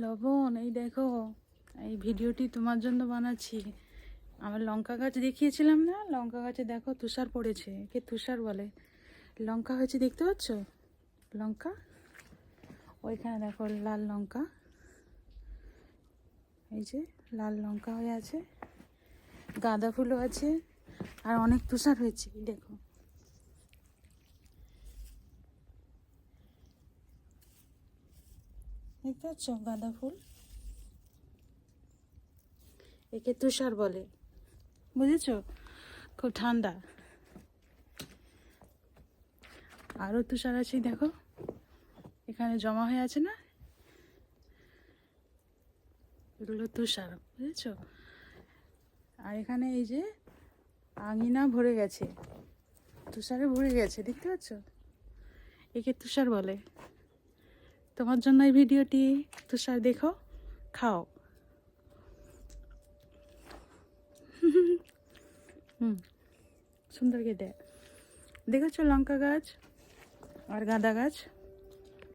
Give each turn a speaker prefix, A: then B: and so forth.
A: লবণ, এই দেখো, এই ভিডিওটি তোমার জন্য বানাচ্ছি। আমার লঙ্কা গাছ দেখিয়েছিলাম না? লঙ্কা গাছে দেখো তুষার পড়েছে। কে তুষার বলে? লঙ্কা হয়েছে দেখতে পাচ্ছ? লঙ্কা? ওইখানে দেখো লাল লঙ্কা। এই যে লাল লঙ্কা হয়ে আছে। গাঁদা ফুলও আছে। আর অনেক তুষার হয়েছে দেখো। দেখতে পাচ্ছ? গাঁদা ফুল। একে তুষার বলে। বুঝেছ? খুব ঠান্ডা। আরও তুষার আছে দেখো। এখানে জমা হয়ে আছে না? এগুলো তুষার বুঝেছ? আর এখানে এই যে আঙিনা ভরে গেছে। তুষারে ভরে গেছে দেখতে পাচ্ছ? একে তুষার বলে। তোমার জন্য এই ভিডিওটি। তুষার, দেখো, খাও। হুম, সুন্দর কেটে দেখেছ লঙ্কা গাছ আর গাঁদা গাছ?